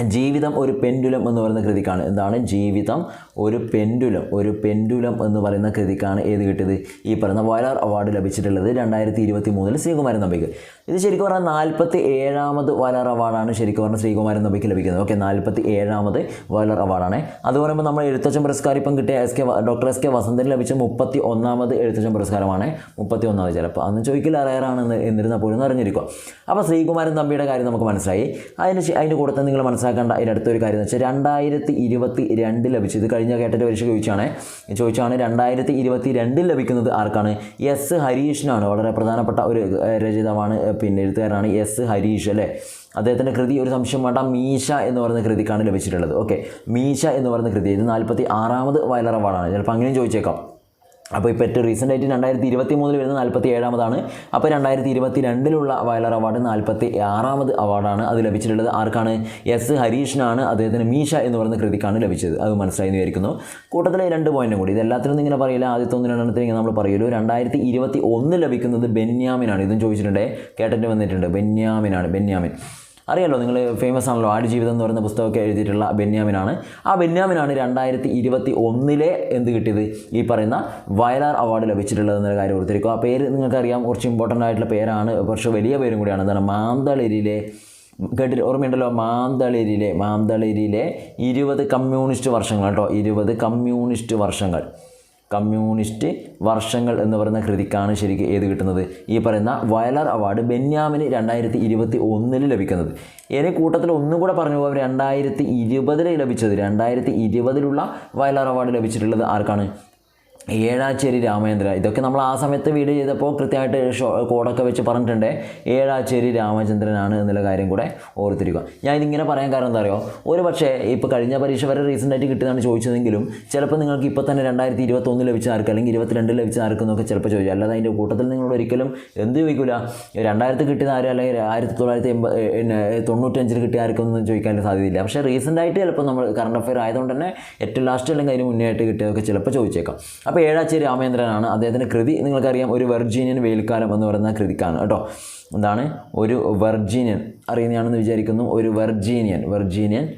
ജീവിതം ഒരു പെൻഡുലം എന്ന് പറയുന്ന കൃതിക്കാണ്. എന്താണ്? ജീവിതം ഒരു പെൻഡുലം ഒരു പെൻഡുലം എന്ന് പറയുന്ന കൃതിക്കാണ് ഏത് കിട്ടിയത്? ഈ പറയുന്ന വയലാർ അവാർഡ് ലഭിച്ചിട്ടുള്ളത് രണ്ടായിരത്തി ഇരുപത്തി മൂന്നിൽ ശ്രീകുമാരൻ നമ്പിക്ക്. ഇത് ശരിക്കും പറഞ്ഞാൽ നാൽപ്പത്തി ഏഴാമത് വയലാർ അവാർഡാണ് ശരിക്കും പറഞ്ഞാൽ ശ്രീകുമാരൻ നമ്പിക്ക് ലഭിക്കുന്നത്. ഓക്കെ നാൽപ്പത്തി ഏഴാമത് വയലാർ അവാർഡാണ്. അത് പറയുമ്പോൾ നമ്മൾ എഴുത്തച്ഛൻ പുരസ്കാരം ഇപ്പം കിട്ടിയ S K doctor S K വസന്തന് ലഭിച്ച മുപ്പത്തി ഒന്നാമത് എഴുത്തച്ഛൻ പുരസ്കാരമാണ്. മുപ്പത്തി ഒന്നാമത് ചിലപ്പോൾ. അന്ന് ചോദിക്കില്ല റയറാണെന്ന് എന്നിരുന്നാൽ പോലും അറിഞ്ഞിരിക്കുക. അപ്പോൾ ശ്രീകുമാരൻ തമ്പിയുടെ കാര്യം നമുക്ക് മനസ്സിലായി. അതിന് അതിന്റെ കൂടെ തന്നെ നിങ്ങൾ മനസ്സിലാക്കേണ്ട അതിന്റെ അടുത്തൊരു കാര്യം എന്ന് വെച്ചാൽ രണ്ടായിരത്തി ഇരുപത്തി രണ്ട് ലഭിച്ചു ഇത് കഴിഞ്ഞ കേട്ടിട്ട് പരീക്ഷ ചോദിച്ചാണ് ചോദിച്ചാണ് രണ്ടായിരത്തി ഇരുപത്തി രണ്ടിൽ ലഭിക്കുന്നത് ആർക്കാണ്? എസ് ഹരീഷിനാണ്. വളരെ പ്രധാനപ്പെട്ട ഒരു രചിതമാണ് പിന്നെ എഴുത്തുകാരനാണ് എസ് ഹരീഷ് അല്ലേ? അദ്ദേഹത്തിന്റെ കൃതി ഒരു സംശയം വേണ്ട മീശ എന്ന് പറയുന്ന കൃതിക്കാണ് ലഭിച്ചിട്ടുള്ളത്. ഓക്കെ. മീശ എന്ന് പറയുന്ന കൃതി ഇത് നാൽപ്പത്തി ആറാമത് വയലർ ചിലപ്പോൾ അങ്ങനെയും ചോദിച്ചേക്കാം. അപ്പോൾ ഇപ്പോൾ ഏറ്റവും റീസെന്റ് ആയിട്ട് രണ്ടായിരത്തി ഇരുപത്തി മൂന്നിൽ വരുന്ന നാൽപ്പത്തി ഏഴാമതാണ് അപ്പോൾ രണ്ടായിരത്തി ഇരുപത്തി രണ്ടിലുള്ള വയലർ അവാർഡ് നാൽപ്പത്തി ആറാമത് അവാർഡാണ് അത് ലഭിച്ചിട്ടുള്ളത്. ആർക്കാണ്? എസ് ഹരീഷിനാണ് അദ്ദേഹത്തിന് മീഷ എന്ന് പറയുന്ന കൃതിക്കാണ് ലഭിച്ചത്. അത് മനസ്സിലായി എന്ന് വിചാരിക്കുന്നു. കൂട്ടത്തിലെ രണ്ട് പോയിന്റും കൂടി. ഇതെല്ലാത്തിനും ഇങ്ങനെ പറയില്ല. ആദ്യത്തെ ഒന്ന് രണ്ടെണ്ണത്തിന് ഇങ്ങനെ നമ്മൾ പറയുമല്ലോ രണ്ടായിരത്തി ഇരുപത്തി ഒന്ന് ലഭിക്കുന്നത് ബെന്യാമിനാണ്. ഇതും ചോദിച്ചിട്ടുണ്ട്? കേട്ടിട്ട് വന്നിട്ടുണ്ട്. ബെന്യാമിനാണ്. ബെന്യാമിൻ. അറിയാലോ നിങ്ങൾ ഫേമസ് ആണല്ലോ. ആടുജീവിതം എന്ന് പറയുന്ന പുസ്തകമൊക്കെ എഴുതിയിട്ടുള്ള ബെന്യാമിനാണ്. ആ ബെന്യാമിനാണ് രണ്ടായിരത്തി ഇരുപത്തി ഒന്നിലെ എന്ത് കിട്ടിയത്? ഈ പറയുന്ന വയലാർ അവാർഡ് ലഭിച്ചിട്ടുള്ളത് എന്നൊരു കാര്യം ഓർത്തിരിക്കും ആ പേര് നിങ്ങൾക്കറിയാം കുറച്ച് ഇമ്പോർട്ടന്റ് ആയിട്ടുള്ള പേരാണ്. കുറച്ച് വലിയ പേരും കൂടിയാണ്. എന്താണ് മാന്തളിരിലെ കേട്ടിട്ട് ഓർമ്മയുണ്ടല്ലോ? മാന്തളിരിലെ മാന്തളിരിലെ ഇരുപത് കമ്മ്യൂണിസ്റ്റ് വർഷങ്ങൾ കേട്ടോ. ഇരുപത് കമ്മ്യൂണിസ്റ്റ് വർഷങ്ങൾ. കമ്മ്യൂണിസ്റ്റ് വർഷങ്ങൾ എന്ന് പറയുന്ന കൃതിക്കാണ് ശരിക്കും ഏത് കിട്ടുന്നത്? ഈ പറയുന്ന വയലർ അവാർഡ് ബെന്യാമിന് രണ്ടായിരത്തി ഇരുപത്തി ഒന്നിൽ ലഭിക്കുന്നത്. ഇനി കൂട്ടത്തിൽ ഒന്നും കൂടെ പറഞ്ഞു പോകാം രണ്ടായിരത്തി ഇരുപതിൽ ലഭിച്ചത് രണ്ടായിരത്തി ഇരുപതിലുള്ള വയലാർ അവാർഡ് ലഭിച്ചിട്ടുള്ളത് ആർക്കാണ്? ഏഴാച്ചേരി രാമചന്ദ്ര. ഇതൊക്കെ നമ്മൾ ആ സമയത്ത് വീഡിയോ ചെയ്തപ്പോൾ കൃത്യമായിട്ട് ഷോ കോഡൊക്കെ വെച്ച് പറഞ്ഞിട്ടുണ്ട്. ഏഴാച്ചേരി രാമചന്ദ്രനാണ് എന്നുള്ള കാര്യം കൂടെ ഓർത്തിരിക്കുക. ഞാൻ ഇതിങ്ങനെ പറയാൻ കാരണം എന്താ പറയുക ഒരു പക്ഷേ ഇപ്പോൾ കഴിഞ്ഞ പരീക്ഷ വരെ റീസെന്റ് ആയിട്ട് കിട്ടിയതാണ് ചോദിച്ചതെങ്കിലും ചിലപ്പോൾ നിങ്ങൾക്ക് ഇപ്പോൾ തന്നെ രണ്ടായിരത്തി ഇരുപത്തൊന്ന് ലഭിച്ച ആർക്ക് അല്ലെങ്കിൽ ഇരുപത്തിരണ്ടിൽ ലഭിച്ച ആർക്ക് എന്നൊക്കെ ചിലപ്പോൾ ചോദിച്ചു അല്ലാതെ അതിന്റെ കൂട്ടത്തിൽ നിങ്ങളോട് ഒരിക്കലും എന്ത് ചോദിക്കില്ല രണ്ടായിരത്തി കിട്ടിയത് ആരും അല്ലെങ്കിൽ ആയിരത്തി തൊള്ളായിരത്തി എൺപത് പിന്നെ തൊണ്ണൂറ്റഞ്ചിൽ കിട്ടിയ ആർക്കൊന്നും ചോദിക്കാൻ സാധ്യതയില്ല. പക്ഷേ റീസെന്റ് ആയിട്ട് ചിലപ്പോൾ നമ്മൾ കറണ്ട് അഫയർ ആയതുകൊണ്ട് തന്നെ ഏറ്റവും ലാസ്റ്റ് അല്ലെങ്കിൽ അതിന് മുന്നേ ആയിട്ട് കിട്ടിയതൊക്കെ ചിലപ്പോൾ ചോദിച്ചേക്കാം. അപ്പോൾ ഏഴാച്ചേരി രാമേന്ദ്രനാണ് അദ്ദേഹത്തിന്റെ കൃതി നിങ്ങൾക്കറിയാം ഒരു വെർജീനിയൻ വെയിൽക്കാലം എന്ന് പറയുന്ന കൃതിക്കാണ് കേട്ടോ. എന്താണ്? ഒരു വെർജീനിയൻ അറിയുന്നതാണെന്ന് വിചാരിക്കുന്നു. ഒരു വെർജീനിയൻ വെർജീനിയൻ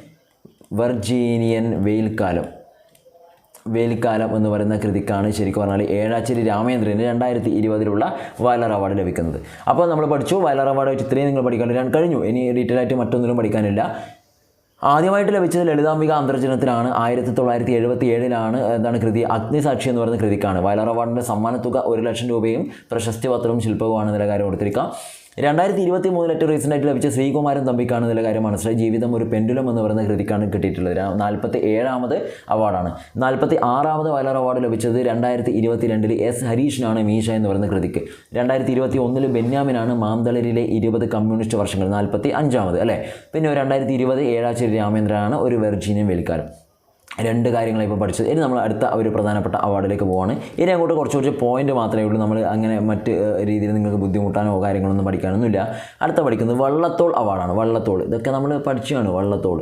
വെർജീനിയൻ വെയിൽക്കാലം വേലിക്കാലം എന്ന് പറയുന്ന കൃതിക്കാണ് ശരിക്കും പറഞ്ഞാൽ ഏഴാച്ചേരി രാമേന്ദ്രന് രണ്ടായിരത്തി ഇരുപതിലുള്ള വയലാർ അവാർഡ് ലഭിക്കുന്നത്. അപ്പോൾ നമ്മൾ പഠിച്ചു. വയലാർ അവാർഡ് ഇത്രയും നിങ്ങൾ പഠിക്കാൻ കഴിഞ്ഞു. ഇനി ഡീറ്റെയിൽ ആയിട്ട് മറ്റൊന്നിലും പഠിക്കാനില്ല. ആദ്യമായിട്ട് ലഭിച്ചത് ലളിതാംബിക അന്തർജനത്തിലാണ് ആയിരത്തി തൊള്ളായിരത്തി എഴുപത്തി ഏഴിലാണ് എന്താണ് കൃതി? അഗ്നിസാക്ഷി എന്ന് പറയുന്ന കൃതിക്കാണ്. വയലാർ അവാർഡിന്റെ സമ്മാനത്തുക ഒരു ലക്ഷം രൂപയും പ്രശസ്തി പത്രവും ശില്പവുമാണ് നിലകാരം കൊടുത്തിരിക്കുക. കൊടുത്തിരിക്കാം രണ്ടായിരത്തി ഇരുപത്തി മൂന്നിൽ ഏറ്റവും റീസെന്റ് ആയിട്ട് ലഭിച്ച ശ്രീകുമാരൻ തമ്പിക്കാണ് ഇതിലെ കാര്യം മനസ്സിലായി ജീവിതം ഒരു പെൻഡുലം എന്ന് പറയുന്ന കൃതിക്കാണ് കിട്ടിയിട്ടുള്ളത്. നാൽപ്പത്തി ഏഴാമത് അവാർഡാണ്. നാൽപ്പത്തി ആറാമത് വയലർ അവാർഡ് ലഭിച്ചത് രണ്ടായിരത്തി ഇരുപത്തി രണ്ടിൽ എസ് ഹരീഷിനാണ് മീഷ എന്ന് പറയുന്ന കൃതിക്ക്. രണ്ടായിരത്തി ഇരുപത്തി ഒന്നിൽ ബെന്യാമിനാണ് മാന്തളരിലെ ഇരുപത് കമ്മ്യൂണിസ്റ്റ് വർഷങ്ങൾ നാൽപ്പത്തി അഞ്ചാമത് അല്ലേ? പിന്നെ രണ്ടായിരത്തി ഇരുപത് ഏഴാച്ചേരി രാമേന്ദ്രനാണ് ഒരു വെർജീനിയൻ വേലിക്കാരൻ. രണ്ട് കാര്യങ്ങളെ ഇപ്പോൾ പഠിച്ചത്. ഇനി നമ്മൾ അടുത്ത ഒരു പ്രധാനപ്പെട്ട അവാർഡിലേക്ക് പോവാണ്. ഇനി അങ്ങോട്ട് കുറച്ച് കുറച്ച് പോയിന്റ് മാത്രമേ ഉള്ളൂ. നമ്മൾ അങ്ങനെ മറ്റ് രീതിയിൽ നിങ്ങൾക്ക് ബുദ്ധിമുട്ടാനോ കാര്യങ്ങളൊന്നും പഠിക്കാനൊന്നുമില്ല. അടുത്ത പഠിക്കുന്നത് വള്ളത്തോൾ അവാർഡാണ് വള്ളത്തോൾ. ഇതൊക്കെ നമ്മൾ പഠിച്ചതാണ് വള്ളത്തോൾ.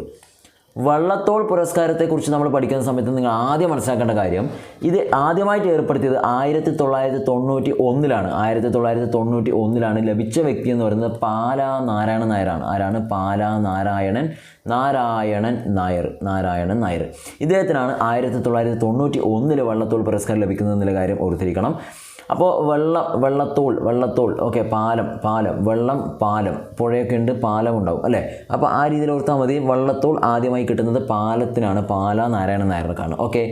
വള്ളത്തോൾ പുരസ്കാരത്തെക്കുറിച്ച് നമ്മൾ പഠിക്കുന്ന സമയത്ത് നിങ്ങൾ ആദ്യം മനസ്സിലാക്കേണ്ട കാര്യം ഇത് ആദ്യമായിട്ട് ഏർപ്പെടുത്തിയത് ആയിരത്തി തൊള്ളായിരത്തി തൊണ്ണൂറ്റി ഒന്നിലാണ് ആയിരത്തി തൊള്ളായിരത്തി തൊണ്ണൂറ്റി ഒന്നിലാണ് ലഭിച്ച വ്യക്തി എന്ന് പറയുന്നത് പാലാ നാരായണൻ നായരാണ്. ആരാണ്? പാലാ നാരായണൻ നാരായണൻ നായർ നാരായണൻ നായർ. ഇദ്ദേഹത്തിനാണ് ആയിരത്തി തൊള്ളായിരത്തി തൊണ്ണൂറ്റി ഒന്നിൽ വള്ളത്തോൾ പുരസ്കാരം ലഭിക്കുന്നതെന്നുള്ള കാര്യം ഓർത്തിരിക്കണം. അപ്പോൾ വെള്ളം വെള്ളത്തോൾ വെള്ളത്തോൾ. ഓക്കെ പാലം പാലം. വെള്ളം പാലം. പുഴയൊക്കെ ഉണ്ട് പാലം ഉണ്ടാവും അല്ലേ? അപ്പോൾ ആ രീതിയിൽ ഓർത്താൽ മതി. വെള്ളത്തോൾ ആദ്യമായി കിട്ടുന്നത് പാലത്തിനാണ്. പാല നാരായണ നായർക്കാണ്. ഓക്കെ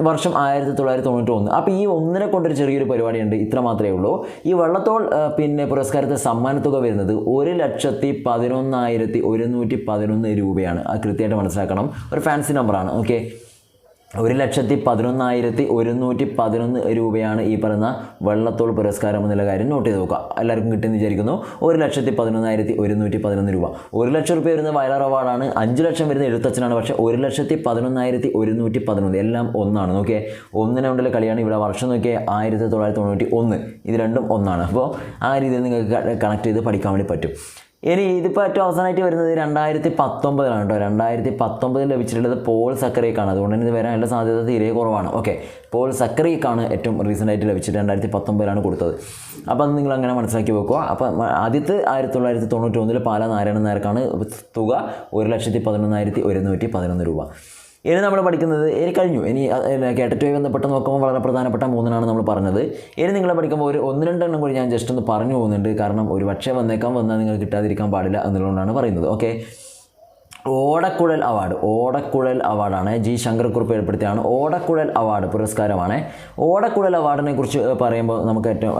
വർഷം ആയിരത്തി തൊള്ളായിരത്തി തൊണ്ണൂറ്റി ഒന്ന് അപ്പോൾ ഈ ഒന്നിനെ കൊണ്ടൊരു ചെറിയൊരു പരിപാടിയുണ്ട്. ഇത്ര മാത്രമേ ഉള്ളൂ. ഈ വള്ളത്തോൾ പിന്നെ പുരസ്കാരത്തെ സമ്മാനത്തുക വരുന്നത് ഒരു ലക്ഷത്തി പതിനൊന്നായിരത്തി ഒരുന്നൂറ്റി പതിനൊന്ന് രൂപയാണ്. അത് കൃത്യമായിട്ട് മനസ്സിലാക്കണം. ഒരു ഫാൻസി നമ്പറാണ് ഓക്കെ ഒരു ലക്ഷത്തി പതിനൊന്നായിരത്തി ഒരുന്നൂറ്റി പതിനൊന്ന് രൂപയാണ് ഈ പറയുന്ന വെള്ളത്തോൾ പുരസ്കാരം എന്നുള്ള കാര്യം നോട്ട് ചെയ്ത് നോക്കുക. എല്ലാവർക്കും കിട്ടുമെന്ന് വിചാരിക്കുന്നു. ഒരു ലക്ഷത്തി പതിനൊന്നായിരത്തി ഒരുന്നൂറ്റി പതിനൊന്ന് രൂപ. ഒരു ലക്ഷം രൂപ വരുന്ന വയലാർ അവാർഡാണ്. അഞ്ച് ലക്ഷം വരുന്ന എഴുത്തച്ഛനാണ്. പക്ഷേ ഒരു ലക്ഷത്തി പതിനൊന്നായിരത്തി ഒരുന്നൂറ്റി പതിനൊന്ന്. എല്ലാം ഒന്നാണ്. നോക്കിയേ ഒന്നിനെ കൊണ്ടുള്ള കളിയാണ് ഇവിടെ വർഷം. നോക്കിയേ ആയിരത്തി തൊള്ളായിരത്തി തൊണ്ണൂറ്റി ഒന്ന്. ഇത് രണ്ടും ഒന്നാണ്. അപ്പോൾ ആ രീതിയിൽ നിങ്ങൾക്ക് കണക്ട് ചെയ്ത് പഠിക്കാൻ വേണ്ടി പറ്റും. ഇനി ഇതിപ്പോൾ ഏറ്റവും അവസാനമായിട്ട് വരുന്നത് രണ്ടായിരത്തി പത്തൊമ്പതിലാണ് കേട്ടോ. രണ്ടായിരത്തി പത്തൊമ്പതിൽ ലഭിച്ചിട്ടുള്ളത് പോൾ സക്കറിയക്കാണ് അതുകൊണ്ട് തന്നെ ഇത് വരാനുള്ള സാധ്യത തീരെ കുറവാണ്. ഓക്കെ പോൾ സക്കറിയക്കാണ് ഏറ്റവും റീസെന്റ് ആയിട്ട് ലഭിച്ചത്. രണ്ടായിരത്തി പത്തൊമ്പതിലാണ് കൊടുത്തത്. അപ്പോൾ അത് നിങ്ങൾ അങ്ങനെ മനസ്സിലാക്കി വെക്കുക. അപ്പോൾ ആദ്യത്തെ ആയിരത്തി തൊള്ളായിരത്തി തൊണ്ണൂറ്റി ഒന്നിൽ പാല നാരായണൻ നായർക്കാണ് തുക ഒരു ലക്ഷത്തി പതിനൊന്നായിരത്തി ഒരുന്നൂറ്റി പതിനൊന്ന് രൂപ. ഇനി നമ്മൾ പഠിക്കുന്നത്? ഇനി കഴിഞ്ഞു? ഇനി കേട്ടറ്റുമായി ബന്ധപ്പെട്ട് നോക്കുമ്പോൾ വളരെ പ്രധാനപ്പെട്ട മൂന്നിനാണ് നമ്മൾ പറഞ്ഞത്. ഇനി നിങ്ങൾ പഠിക്കുമ്പോൾ ഒരു ഒന്ന് രണ്ടെണ്ണം കൂടി ഞാൻ ജസ്റ്റ് ഒന്ന് പറഞ്ഞു പോകുന്നുണ്ട്. കാരണം ഒരു പക്ഷേ വന്നേക്കാൻ വന്നാൽ നിങ്ങൾ കിട്ടാതിരിക്കാൻ പാടില്ല എന്നുള്ളതുകൊണ്ടാണ് പറയുന്നത്. ഓക്കെ ഓടക്കുഴൽ അവാർഡ്. ഓടക്കുഴൽ അവാർഡാണ് ജി ശങ്കരക്കുറിപ്പ് ഏർപ്പെടുത്തിയാണ്. ഓടക്കുഴൽ അവാർഡ് പുരസ്കാരമാണ്. ഓടക്കുഴൽ അവാർഡിനെ കുറിച്ച് പറയുമ്പോൾ നമുക്ക് ഏറ്റവും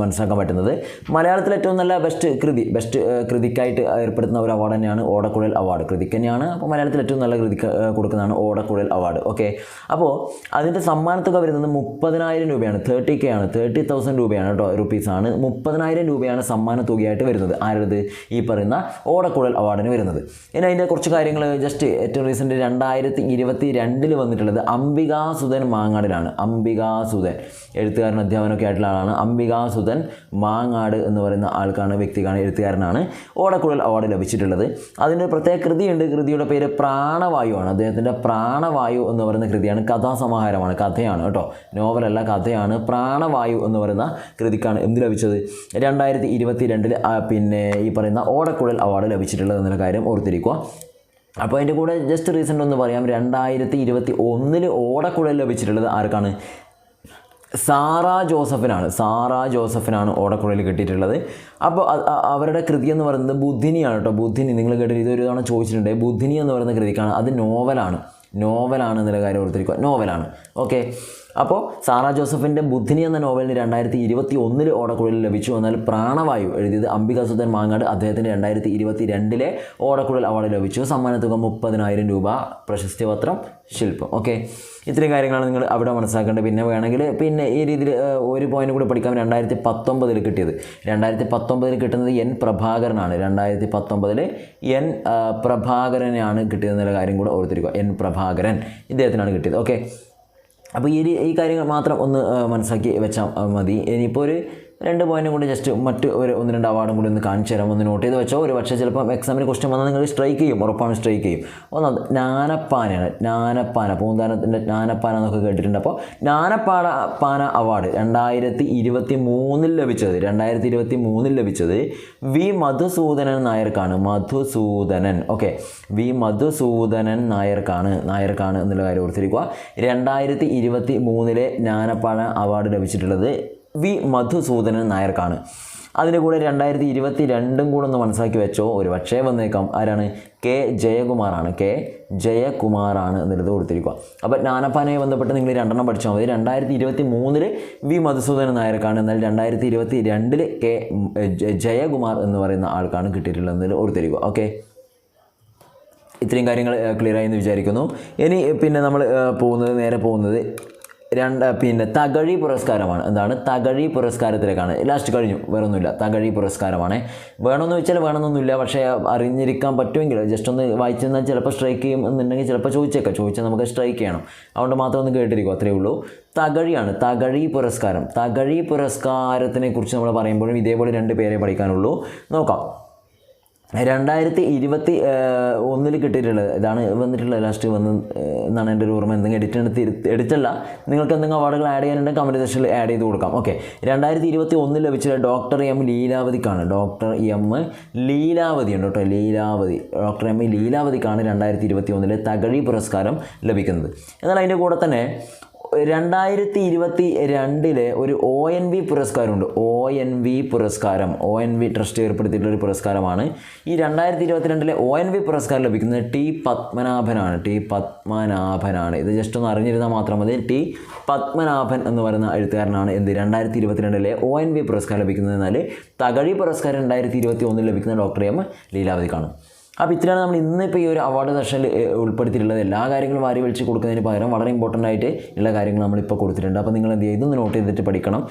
മനസ്സിലാക്കാൻ പറ്റുന്നത് മലയാളത്തിലെ ഏറ്റവും നല്ല ബെസ്റ്റ് കൃതി ബെസ്റ്റ് കൃതിക്കായിട്ട് ഏർപ്പെടുത്തുന്ന ഒരു അവാർഡ് തന്നെയാണ് ഓടക്കുഴൽ അവാർഡ്. കൃതിക്ക് തന്നെയാണ് അപ്പോൾ മലയാളത്തിൽ ഏറ്റവും നല്ല കൃതിക്ക് കൊടുക്കുന്നതാണ് ഓടക്കുഴൽ അവാർഡ്. ഓക്കെ? അപ്പോൾ അതിന്റെ സമ്മാനത്തുക വരുന്നത് മുപ്പതിനായിരം രൂപയാണ്. തേർട്ടി കെ ആണ്. തേർട്ടി തൗസൻഡ് രൂപയാണ് കേട്ടോ റുപ്പീസാണ് മുപ്പതിനായിരം രൂപയാണ് സമ്മാന തുകയായിട്ട് വരുന്നത്. ആരുടെ ഈ പറയുന്ന ഓടക്കുഴൽ അവാർഡിന് വരുന്നത്. ഇനി അതിന്റെ കുറച്ച് കാര്യങ്ങൾ ജസ്റ്റ് ഏറ്റവും റീസെന്റ് രണ്ടായിരത്തി ഇരുപത്തി രണ്ടിൽ വന്നിട്ടുള്ളത് അംബികാസുധൻ മാങ്ങാടിലാണ് അംബികാസുധൻ എഴുത്തുകാരൻ അധ്യാപനമൊക്കെ ആയിട്ടുള്ള ആളാണ്. അംബികാസുധൻ മാങ്ങാട് എന്ന് പറയുന്ന ആൾക്കാണ് വ്യക്തിക്കാണ് എഴുത്തുകാരനാണ് ഓടക്കുഴൽ അവാർഡ് ലഭിച്ചിട്ടുള്ളത്. അതിന്റെ പ്രത്യേക കൃതിയുണ്ട്. കൃതിയുടെ പേര് പ്രാണവായു ആണ്. അദ്ദേഹത്തിന്റെ പ്രാണവായു എന്ന് പറയുന്ന കൃതിയാണ്. കഥാസമാഹാരമാണ്. കഥയാണ് കേട്ടോ. നോവലല്ല കഥയാണ്. പ്രാണവായു എന്ന് പറയുന്ന കൃതിക്കാണ് എന്ത് ലഭിച്ചത്? രണ്ടായിരത്തി ഇരുപത്തി രണ്ടിൽ പിന്നെ ഈ പറയുന്ന ഓടക്കുഴൽ അവാർഡ് ലഭിച്ചിട്ടുള്ളത് എന്നുള്ള കാര്യം ഓർത്തിരിക്കുക. അപ്പോൾ അതിന്റെ കൂടെ ജസ്റ്റ് റീസെന്റ് ഒന്ന് പറയാം. രണ്ടായിരത്തി ഇരുപത്തി ഒന്നിൽ ഓടക്കുഴൽ ലഭിച്ചിട്ടുള്ളത് ആർക്കാണ്? സാറ ജോസഫിനാണ്. സാറ ജോസഫിനാണ് ഓടക്കുഴൽ കിട്ടിയിട്ടുള്ളത്. അപ്പോൾ അവരുടെ കൃതി എന്ന് പറയുന്നത് ബുദ്ധിനിയാണ് കേട്ടോ. ബുദ്ധിനി നിങ്ങൾ കേട്ടിട്ട് ഇതൊരു തവണ ചോദിച്ചിട്ടുണ്ട്. ബുദ്ധിനി എന്ന് പറയുന്ന കൃതിക്കാണ്. അത് നോവലാണ്. നോവലാണ് എന്നുള്ള കാര്യം ഓർത്തിരിക്കുക. നോവലാണ്. ഓക്കെ. അപ്പോൾ സാറ ജോസഫിന്റെ ബുദ്ധിനി എന്ന നോവലിന് രണ്ടായിരത്തി ഇരുപത്തി ഒന്നിൽ ഓടക്കുഴൽ ലഭിച്ചു എന്നാൽ പ്രാണവായു എഴുതിയത് അംബികാസുധൻ മാങ്ങാട് അദ്ദേഹത്തിന് രണ്ടായിരത്തി ഇരുപത്തി രണ്ടിലെ ഓടക്കുഴൽ അവാർഡ് ലഭിച്ചു. സമ്മാനത്തുക മുപ്പതിനായിരം രൂപ. പ്രശസ്തി പത്രം ശില്പം. ഓക്കെ. ഇത്രയും കാര്യങ്ങളാണ് നിങ്ങൾ അവിടെ മനസ്സിലാക്കേണ്ടത്. പിന്നെ വേണമെങ്കിൽ പിന്നെ ഈ രീതിയിൽ ഒരു പോയിന്റ് കൂടി പഠിക്കാം. രണ്ടായിരത്തി പത്തൊമ്പതിൽ കിട്ടിയത്. രണ്ടായിരത്തി പത്തൊമ്പതിൽ കിട്ടുന്നത് എൻ പ്രഭാകരനാണ്. രണ്ടായിരത്തി പത്തൊമ്പതിൽ എൻ പ്രഭാകരനെയാണ് കിട്ടിയതെന്നുള്ള കാര്യം കൂടെ ഓർത്തിരിക്കുക. എൻ പ്രഭാകരൻ ഇദ്ദേഹത്തിനാണ് കിട്ടിയത്. ഓക്കെ. അപ്പോൾ ഈ ഒരു- ഈ കാര്യങ്ങൾ മാത്രം ഒന്ന് മനസ്സിലാക്കി വെച്ചാൽ മതി. ഇനിയിപ്പോൾ ഒരു രണ്ട് പോയിന്റും കൂടി ജസ്റ്റ് മറ്റ് ഒരു ഒന്ന് രണ്ട് അവാർഡും കൂടി ഒന്ന് കാണിച്ചു തരാം. ഒന്ന് നോട്ട് ചെയ്ത് വെച്ചോ. ഒരു പക്ഷേ ചിലപ്പോൾ എക്സാമിന് ക്വസ്റ്റ്യൻ വന്നാൽ നിങ്ങൾ സ്ട്രൈക്ക് ചെയ്യും. ഉറപ്പാണ് സ്ട്രൈക്ക് ചെയ്യും. ഒന്നത് ജ്ഞാനപ്പാനയാണ്. ജ്ഞാനപ്പാന പൂന്താനത്തിന്റെ ജ്ഞാനപ്പാന എന്നൊക്കെ കേട്ടിട്ടുണ്ട്. അപ്പോൾ ജ്ഞാനപ്പാന പാന അവാർഡ് രണ്ടായിരത്തി ഇരുപത്തി മൂന്നിൽ ലഭിച്ചത് രണ്ടായിരത്തി ഇരുപത്തി മൂന്നിൽ ലഭിച്ചത് വി മധുസൂദനൻ നായർക്കാണ്. മധുസൂദനൻ. ഓക്കെ വി മധുസൂദനൻ നായർക്കാണ്. നായർക്കാണ് എന്നുള്ള കാര്യം ഓർത്തിരിക്കുക. രണ്ടായിരത്തി ഇരുപത്തി മൂന്നിലെ ജ്ഞാനപ്പാന അവാർഡ് ലഭിച്ചിട്ടുള്ളത് വി മധുസൂദനൻ നായർക്കാണ്. അതിന്റെ കൂടെ രണ്ടായിരത്തി ഇരുപത്തി രണ്ടും കൂടെ ഒന്ന് മനസ്സിലാക്കി വെച്ചോ ഒരു പക്ഷേ വന്നേക്കാം. ആരാണ്? കെ ജയകുമാറാണ്. കെ ജയകുമാറാണ് എന്നുള്ളത് കൊടുത്തിരിക്കുക. അപ്പോൾ ജ്ഞാനപ്പാനയെ ബന്ധപ്പെട്ട് നിങ്ങൾ രണ്ടെണ്ണം പഠിച്ചാൽ മതി. രണ്ടായിരത്തി ഇരുപത്തി മൂന്നിൽ വി മധുസൂദനൻ നായർക്കാണ്. എന്നാൽ രണ്ടായിരത്തി ഇരുപത്തി രണ്ടിൽ കെ ജയകുമാർ എന്ന് പറയുന്ന ആൾക്കാണ് കിട്ടിയിട്ടുള്ളത് എന്നതിൽ ഓർത്തിരിക്കുക ഓക്കെ? ഇത്രയും കാര്യങ്ങൾ ക്ലിയർ ആയി എന്ന് വിചാരിക്കുന്നു. ഇനി പിന്നെ നമ്മൾ പോകുന്നത് നേരെ പോകുന്നത് രണ്ട് പിന്നെ തകഴി പുരസ്കാരമാണ്. എന്താണ്? തകഴി പുരസ്കാരത്തിലേക്കാണ്. ലാസ്റ്റ് കഴിഞ്ഞു. വേറൊന്നുമില്ല. തകഴി പുരസ്കാരമാണ്. വേണമെന്ന് വെച്ചാൽ വേണമെന്നൊന്നുമില്ല. പക്ഷേ അറിഞ്ഞിരിക്കാൻ പറ്റുമെങ്കിൽ ജസ്റ്റ് ഒന്ന് വായിച്ചു തന്നാൽ ചിലപ്പോൾ സ്ട്രൈക്ക് ചെയ്യും എന്നുണ്ടെങ്കിൽ ചിലപ്പോൾ ചോദിച്ചേക്കാം. ചോദിച്ചാൽ നമുക്ക് സ്ട്രൈക്ക് ചെയ്യണം. അതുകൊണ്ട് മാത്രം ഒന്ന് കേട്ടിരിക്കും. അത്രയേ ഉള്ളൂ. തകഴിയാണ്. തകഴി പുരസ്കാരം. തകഴി പുരസ്കാരത്തിനെ കുറിച്ച് നമ്മൾ പറയുമ്പോഴും ഇതേപോലെ രണ്ട് പേരെ പഠിക്കാനുള്ളൂ. നോക്കാം. രണ്ടായിരത്തി ഇരുപത്തി ഒന്നിൽ കിട്ടിയിട്ടുള്ളത്. ഇതാണ് വന്നിട്ടുള്ളത് ലാസ്റ്റ് വന്ന് എന്നാണ് എന്റെ ഒരു ഓർമ്മ. എന്തെങ്കിലും എഡിറ്റ് എടുത്ത് എഡിറ്റല്ല നിങ്ങൾക്ക് എന്തെങ്കിലും അവാർഡുകൾ ആഡ് ചെയ്യാനുണ്ടെങ്കിൽ കമന്റ് സെക്ഷനിൽ ആഡ് ചെയ്ത് കൊടുക്കാം. ഓക്കെ രണ്ടായിരത്തി ഇരുപത്തി ഒന്നിൽ ലഭിച്ച ഡോക്ടർ എം ലീലാവതിക്കാണ്. ഡോക്ടർ എം ലീലാവതി ഉണ്ട് കേട്ടോ. ലീലാവതി. ഡോക്ടർ എം ലീലാവതിക്കാണ് രണ്ടായിരത്തി ഇരുപത്തി ഒന്നിലെ തകഴി പുരസ്കാരം ലഭിക്കുന്നത്. എന്നാൽ അതിന്റെ കൂടെ തന്നെ രണ്ടായിരത്തി ഇരുപത്തി രണ്ടിലെ ഒരു ഒ എൻ വി പുരസ്കാരമുണ്ട്. ഒ എൻ വി പുരസ്കാരം. ഒ എൻ വി ട്രസ്റ്റ് ഏർപ്പെടുത്തിയിട്ടുള്ള ഒരു പുരസ്കാരമാണ്. ഈ രണ്ടായിരത്തി ഇരുപത്തിരണ്ടിലെ ഒ എൻ വി പുരസ്കാരം ലഭിക്കുന്നത് ടി പത്മനാഭനാണ്. ടി പത്മനാഭനാണ്. ഇത് ജസ്റ്റ് ഒന്ന് അറിഞ്ഞിരുന്നാൽ മാത്രം മതി. ടി പത്മനാഭൻ എന്ന് പറയുന്ന എഴുത്തുകാരനാണ് എന്ത്? രണ്ടായിരത്തി ഇരുപത്തിരണ്ടിലെ ഒ എൻ വി പുരസ്കാരം ലഭിക്കുന്നത് എന്നാൽ തകഴി പുരസ്കാരം രണ്ടായിരത്തി ഇരുപത്തി ഒന്നിൽ ലഭിക്കുന്ന ഡോക്ടർ എം ലീലാവതിക്കാണ് അപ്പോൾ ഇത്രയാണ് നമ്മൾ ഇന്നിപ്പോൾ ഈ ഒരു അവാർഡ് സെഷനിൽ ഉൾപ്പെടുത്തിയിട്ടുള്ളത്. എല്ലാ കാര്യങ്ങളും വാരി വിളിച്ച് കൊടുക്കുന്നതിന് പകരം വളരെ ഇമ്പോർട്ടന്റ് ആയിട്ട് ഉള്ള കാര്യങ്ങൾ നമ്മളിപ്പോൾ കൊടുത്തിട്ടുണ്ട്. അപ്പോൾ നിങ്ങൾ എന്ത് ഇതൊന്ന് നോട്ട് ചെയ്തിട്ട് പഠിക്കണം.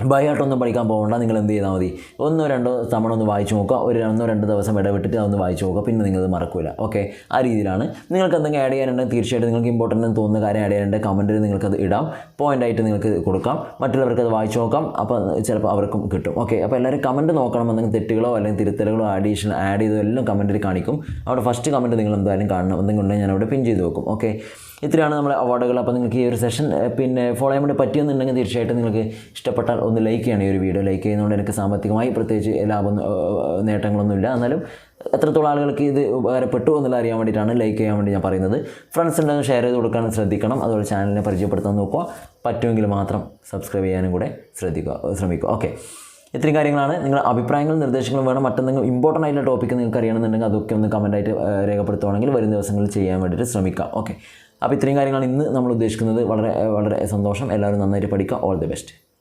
ബൈഹാർട്ടൊന്നും പഠിക്കാൻ പോകണ്ട നിങ്ങൾ എന്ത് ചെയ്താൽ മതി. ഒന്നോ രണ്ടോ തവണ ഒന്ന് വായിച്ചു നോക്കുക ഒരു ഒന്നോ രണ്ടോ ദിവസം ഇടവിട്ടിട്ട് അതൊന്ന് വായിച്ചു നോക്കുക പിന്നെ നിങ്ങളത് മറക്കില്ല ഓക്കെ? ആ രീതിയിലാണ്. നിങ്ങൾക്ക് എന്തെങ്കിലും ആഡ് ചെയ്യാനുണ്ടെങ്കിൽ തീർച്ചയായിട്ടും നിങ്ങൾക്ക് ഇമ്പോർട്ടന്റ് എന്ന് തോന്നുന്ന കാര്യം ആഡ് ചെയ്യാനുണ്ടെങ്കിൽ കമന്റിൽ നിങ്ങൾക്കത് ഇടാം. പോയിന്റ് ആയിട്ട് നിങ്ങൾക്ക് കൊടുക്കാം. മറ്റുള്ളവർക്ക് അത് വായിച്ചു നോക്കാം. അപ്പോൾ ചിലപ്പോൾ അവർക്കും കിട്ടും. ഓക്കെ? അപ്പോൾ എല്ലാവരും കമന്റ് നോക്കണം എന്തെങ്കിലും തെറ്റുകളോ അല്ലെങ്കിൽ തിരുത്തലുകളോ ആഡീഷൻ ആഡ് ചെയ്തോ എല്ലാം കമന്റിൽ കാണിക്കും. അവിടെ ഫസ്റ്റ് കമന്റ് നിങ്ങൾ എന്തായാലും കാണണം. എന്തെങ്കിലും ഉണ്ടെങ്കിൽ ഞാൻ അവിടെ പിൻ ചെയ്ത് വെക്കും. ഓക്കെ? ഇത്രയാണ് നമ്മുടെ അവാർഡുകൾ അപ്പോൾ നിങ്ങൾക്ക് ഈ ഒരു സെഷൻ പിന്നെ ഫോളോ ചെയ്യാൻ വേണ്ടി പറ്റിയെന്നുണ്ടെങ്കിൽ തീർച്ചയായിട്ടും നിങ്ങൾക്ക് ഇഷ്ടപ്പെട്ടാൽ ഒന്ന് ലൈക്ക് ചെയ്യണം ഈ ഒരു വീഡിയോ ലൈക്ക് ചെയ്യുന്നതുകൊണ്ട് എനിക്ക് സാമ്പത്തികമായി പ്രത്യേകിച്ച് ലാഭം നേട്ടങ്ങളൊന്നുമില്ല. എന്നാലും എത്രത്തോളം ആളുകൾക്ക് ഇത് ഉപകാരപ്പെട്ടു എന്നുള്ള അറിയാൻ വേണ്ടിയിട്ടാണ് ലൈക്ക് ചെയ്യാൻ വേണ്ടി ഞാൻ പറയുന്നത്. ഫ്രണ്ട്സ് ഉണ്ടെങ്കിൽ ഷെയർ ചെയ്ത് കൊടുക്കാൻ ശ്രദ്ധിക്കണം. അതുപോലെ ചാനലിനെ പരിചയപ്പെടുത്താൻ നോക്കുക. പറ്റുമെങ്കിൽ മാത്രം സബ്സ്ക്രൈബ് ചെയ്യാനും കൂടെ ശ്രദ്ധിക്കുക ശ്രമിക്കുക. ഓക്കെ ഇത്രയും കാര്യങ്ങളാണ്. നിങ്ങളുടെ അഭിപ്രായങ്ങളും നിർദ്ദേശങ്ങളും വേണം. മറ്റെന്തെങ്കിലും ഇമ്പോർട്ടന്റ് ആയിട്ടുള്ള ടോപ്പിക്ക് നിങ്ങൾക്ക് അറിയണമെന്നുണ്ടെങ്കിൽ അതൊക്കെ ഒന്ന് കമന്റായിട്ട് രേഖപ്പെടുത്തുവാണെങ്കിൽ വരും ദിവസങ്ങളിൽ ചെയ്യാൻ വേണ്ടിയിട്ട് ശ്രമിക്കാം. ഓക്കെ അപ്പോൾ ഇത്രയും കാര്യങ്ങളാണ് ഇന്ന് നമ്മൾ ഉദ്ദേശിക്കുന്നത്. വളരെ വളരെ സന്തോഷം. എല്ലാവരും നന്നായിട്ട് പഠിക്കുക. All the best